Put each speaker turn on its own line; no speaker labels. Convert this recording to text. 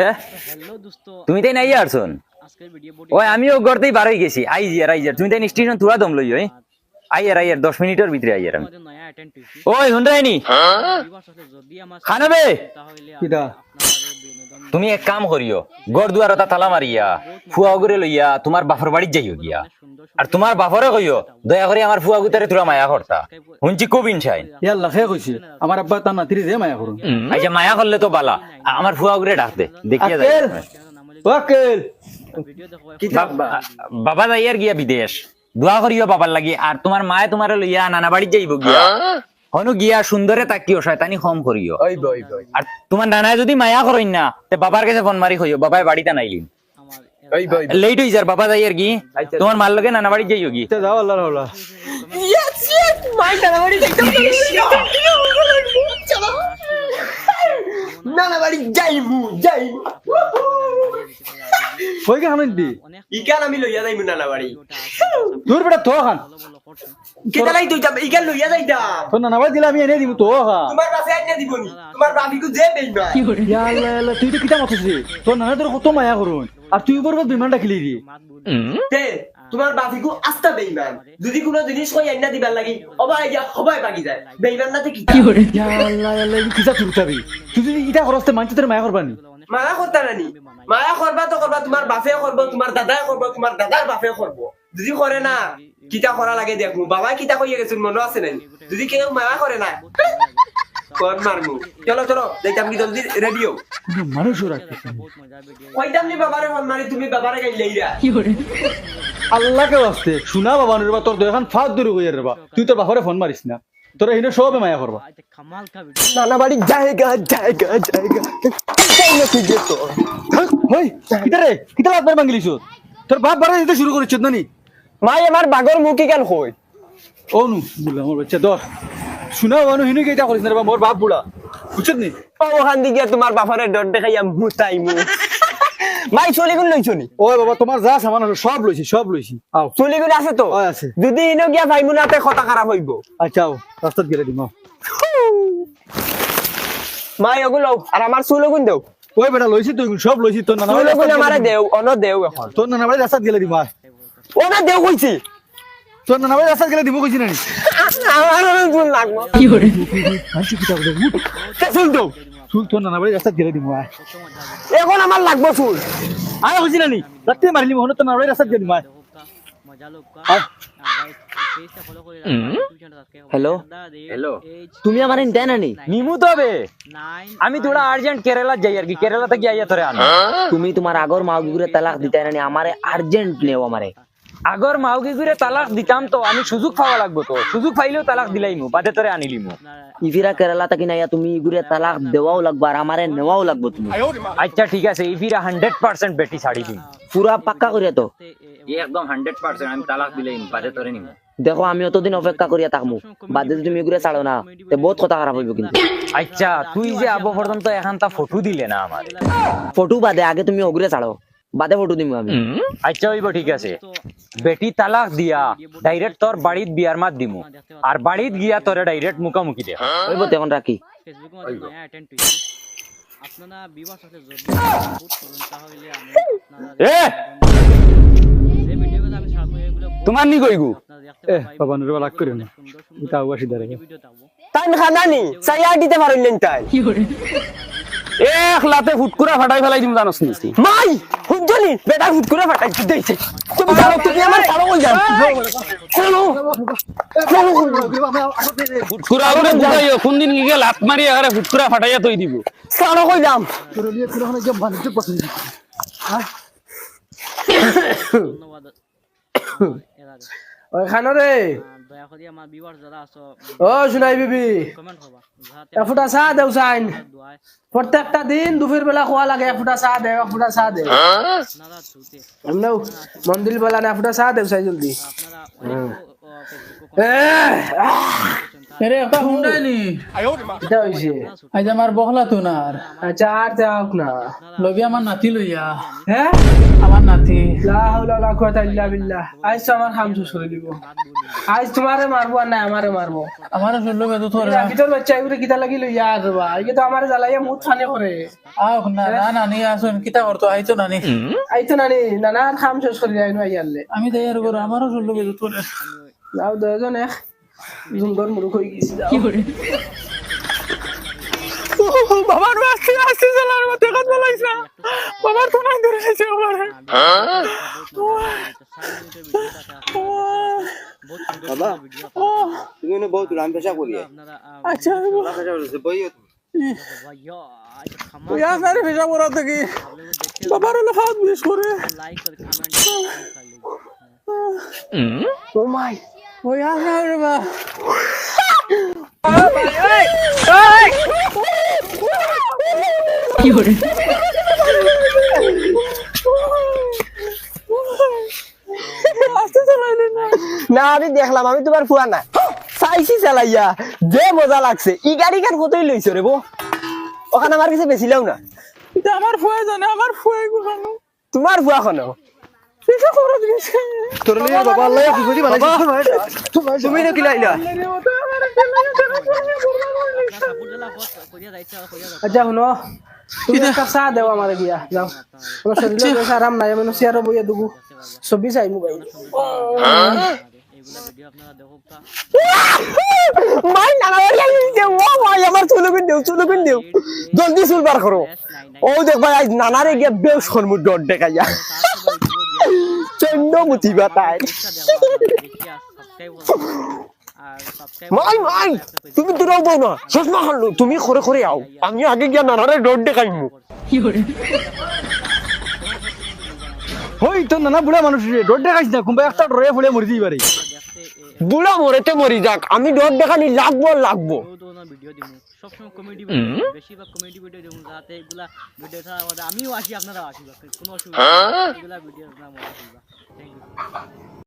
এ?
Hello দোস্ত।
তুমি তাই নাই আরছন?
আজকের ভিডিও বডি
ওই আমিও গড়তেই বার হয়ে গেছি। আই জিয়ার আই জিয়ার তুমি তাই স্টেশন তুরা দম লই ওই আইয়ার আইয়ার দশ মিনিটের ভিতরে আইয়ার আমি। ওই
যদি আমার
খানাবে? তুমি এক কাম করিও গড় দুয়ার তালা মারিয়া ফুয়া ওগরে লইয়া তোমার বাফর বাড়ি যাইও গিয়া।
সুন্দর
আর তোমার বাপরে কইও দয়া করে আমার ফুয়া গুতারে তোরা মায়া করতা। শুনছি খুব ইনসাইন।
ইয়াল্লা খেয়ে কইছে আমার আব্বা তার নাতিরে যে মায়া করুন।
আচ্ছা মায়া করলে তো বালা। আমার ফুয়া গুরে ডাক দে দেখিয়া যাই
ওয়াকেল
বাবা যাইয়ার গিয়া বিদেশ। দোয়া করিও বাবার লাগি। আর তোমার মায়ে তোমার লইয়া নানা বাড়িত যাইব গিয়া। হনু গিয়া সুন্দরে তাকিও শয়তানি কম করিও। আর তোমার নানায় যদি মায়া করইন না তে বাবার কাছে ফোন মারি কইও বাবাই বাড়িতে নাইলিন। লেট হই যার বাবা যাইয়ার কি। তোমার মাল লগে নানা বাড়ি যাইও কি?
তে যাও আল্লাহ আল্লাহ
নানা বাড়ি যাইমু যাইমু।
কই কে হামিন দি?
অনেক
ইকান আমি লইয়া যাইমু নানা বাড়ি।
দূর বেটা তো খান।
ভালো ভালো করছেন
কেটা লাই তুইতাম ইকান লইয়া যাইতাম।
তো না নামাজ দিলে আমি এনে দিব তো খা
তোমার কাছে আইনা দিবনি। তোমার বাবিকু যে বেইমা
ইয়াল্লা ইয়াল্লা তুই তো কিটা মাথছিস তোর নানা তোর কত মায়া করুন। আর তুই উপর বিমানটা খেলি দি।
তে তোমার আস্তা বেইমান। যদি কোনো জিনিস কই আইনা দিবার লাগি অবা ইয়া সবাই বাগি যায়। বেইমান নাতে কি?
ইয়াল্লা ইয়াল্লা এই কিটা তুলতাবি তুই যদি ইটা করতে মানতে তোর মায়া করবানি
মায়া করতা নানি মায়া করবা তো করবা তোমার বাপে করব তোমার দাদাই করব তোমার দাদার বাপে করব। যদি করে না কিতা করা লাগে দেখমু বাবা কিতা কইয়া গেছিল মনে আছে নানি যদি কেউ মায়া করে না কর মারমু চলো চলো কি জলদি রেডিও
মানুষও না।
কইতাম বাবারে ফোন মারি তুমি বাবারে গাইলাইরা
আল্লাহকে বাস্তে শুনা বাবা নুরবা তোর তো এখন ফাঁদ দূর হয়ে রে বা তুই তোর বাপরে ফোন মারিস না তোর এখানে সবে মায়া করবা
কা
নানা বাড়ি জায়গা জায়গা জায়গা তাই না তুই যেত
হই কিটা রে কিটা আপনার বাঙ্গিলিছ তোর বাপ বাড়া দিতে শুরু করেছিস না নি
মাই আমার বাগর মুখি কেন কই
ও নু বুলা মোর বাচ্চা দর শুনা বানু হিনু কেটা করিস না মোর বাপ বুড়া বুঝছিস নি?
ওখান দিকে তোমার বাপারে ডর দেখাইয়া মুতাই মু মাই চলি গুণ লইছো নি
ও বাবা তোমার যা সামান আছে সব লইছি সব লইছি আও।
চলি গুণ আছে তো?
ও আছে।
যদি ইনো গিয়া ভাইমু নাতে কথা খারাপ হইব
আচ্ছা আও রাস্তাত গেলে দিম।
মাই ওগুলো আর আমার চুলো গুণ দেও।
ওই বেটা লইছি তুই সব লইছি তোর নানা
চুলো গুণ
বাড়ি
আমারে দেও অন দেও এখন।
তোর নানা বাড়ি রাস্তাত গেলে দিম আয়।
দেও কইছি।
তোর নানা বাড়ি রাস্তাত গেলে দিব কইছি না নি?
আমার চুল লাগবো
আইছি কিটা বলে উঠ।
তে চুল
তোর নানা বাড়ি রাস্তাত গেলে দিব
এখন আমার লাগবো চুল।
আয় কইছি না নি? রাতে মারিলি মহনে তোর নানা বাড়ি রাস্তাত গেলে দিব
কা করে? হ্যালো
তুমি আমার না নিমু তবে আমি তোরা আর্জেন্ট কেরালা যাই আর কি কেরালা থেকে আইয়া তোরে আনো।
তুমি তোমার আগর মাউগুরে তালাক দিতে না আমারে আর্জেন্ট নেও আমারে।
আগর মাউগি করে তালাক দিতাম তো আমি সুযোগ পাওয়া লাগবো তো। সুযোগ পাইলেও তালাক দিলাইমু বাদে তোরে আনিলিমু
ইফিরা কেরালা থাকি না তুমি ইগুরে তালাক দেওয়াও লাগবে আর আমারে নেওয়াও লাগবে তুমি।
আচ্ছা ঠিক আছে ইফিরা হান্ড্রেড পার্সেন্ট বেটি শাড়ি দিন
পুরা পাক্কা করিয়া তো।
একদম হান্ড্রেড পার্সেন্ট আমি তালাক দিলাইম বাদে তোরে নিমু।
দেখো আমি অতদিন অপেক্ষা করিয়া থাকব বাদে তুমি ইগুরে ছাড়ো না তে বহুত কথা খারাপ হইব কিন্তু।
আচ্ছা তুই যে আবো পর্যন্ত এখান তা ফটো দিলে না আমার
ফটো বাদে আগে তুমি ওগুরে ছাড়ো বাদে ফটো দিমু আমি।
আচ্ছা হইব ঠিক আছে। বেটি তালাক দিয়া ডাইরেক্ট তোর বাড়িত বিয়ার মাত দিমু। আর বাড়িত গিয়া তোরে ডাইরেক্ট মুখামুখি দে।
হইব তখন রাখি।
তোমার নি কইগু?
এ বাবা নুরবা লাগ করে না। এটা আওয়াসি
খাদানি চাইয়া দিতে পারলেন তাই।
এক লাতে ফুটকুরা ফাটাই ফেলাই দিম জানোস নি।
মাই! হুজলি বেটা হুট করে ফাটাই দিতেছে তুমি জানো তুমি আমার কই যাও চলো
ফুটকুরা করে বুঝাইও কোন দিন কি লাত মারি আরে ফুটকুরা ফাটাইয়া তৈ দিব।
ছাড়ো কই
আগে
ওইখানে রে।
দয়া করে আমার বিবার যারা আছো
ও শুনাই বিবি।
কমেন্ট যাতে
এক ফুটা চা দেও চাইন প্রত্যেকটা দিন দুপুর বেলা খোয়া লাগে এক ফুটা চা দেও এক ফুটা চা দেও মন্দির বেলা না এক ফুটা চা দেও চাই জলদি।
আপনারা অনেক ফেসবুক
এরে
এটা হইছে।
আজ আমার বহলা তো না আর।
আচ্ছা আর না।
লবি আমার নাতি লইয়া।
হ্যাঁ?
আমার নাতি।
লা হাওলা ওয়ালা কুওয়াতা ইল্লা বিল্লাহ। আজ তো আমার হাম শেষ করে দিব। আজ তোমারে মারবো আর না আমারে মারবো।
আমার শুনলো মেদু থরে
ভিতর বাচ্চা এগুলো কিতা লাগি লইয়া আসবা। আজকে তো আমারে জ্বালাইয়া মুত
ফানি করে।
আও না না নানি আসুন কিতা করতো? আইতো নানি
আইতো নানি শেষ করে
আমি করো আমারও
যাও দুজন এক। জুঙ্গর মুরুখ হয়ে গেছি
বাবার বাস্তি আসতে চালার মতো কাজ বলাইছা বাবার তো নাই ধরে গেছে আমার।
বাবা
তুমি না বহুত রাম পেশা করি
আপনারা
আচ্ছা
বইও
ওই আসারে ভেজা বড় থেকে বাবার হলো হাত বিশ করে।
লাইক করে কমেন্ট
ও মাই।
ওই আসারে বা।
না আমি দেখলাম আমি তোমার ফুয়া না। চাইছি চালাইয়া যে মজা লাগছে ই গাড়ি কার কতই লইছো রে বো? ওখানে আমার কাছে বেছিলাও না।
আমার ফুয়ে জানে আমার ফুয়ে
তোমার ফুয়া খনো
তোর লিয়ে বাবা আল্লাহ খুশি
তুমি লাইলা
আচ্ছা শুনো। তুমি একটা চা দেও আমার গিয়া যাও। আমার শরীরে বেশ আরাম নাই আমি চেয়ারও বইয়া দুগু। ছবি চাই মোবাইল।
এইগুলা ভিডিও আপনারা দেখুক তা
মাই নানা বাড়ি আইছে ও ভাই আমার চুল দেও চুল দেও। জলদি চুল বার করো ও দেখ ভাই আজ নানারে গিয়ে বেশ খরমু ডট দেখাইয়া চন্ড মুতিবা তাই মাই মাই তুমি দূরাও বউ না। শেষ না হারলো তুমি খরে খরে আও। আমি আগে গিয়া নানারে ডট দেখাইমু
হই তো নানা বুড়া মানুষ রে ডোর দেখাইছ না কোনবা একটা ডরে ফুলে মরি যাই পারে
বুড়া মরেতে মরি যাক আমি ডর দেখানি লাগবো আর লাগবো।
ভিডিও দিব সবসময় কমেডি বেশিরভাগ কমেডি ভিডিও দিব যাতে এগুলা ভিডিও ছাড়া আমিও আসি আপনারা আসি কোনো অসুবিধা। এগুলা ভিডিও আপনারা থ্যাংক ইউ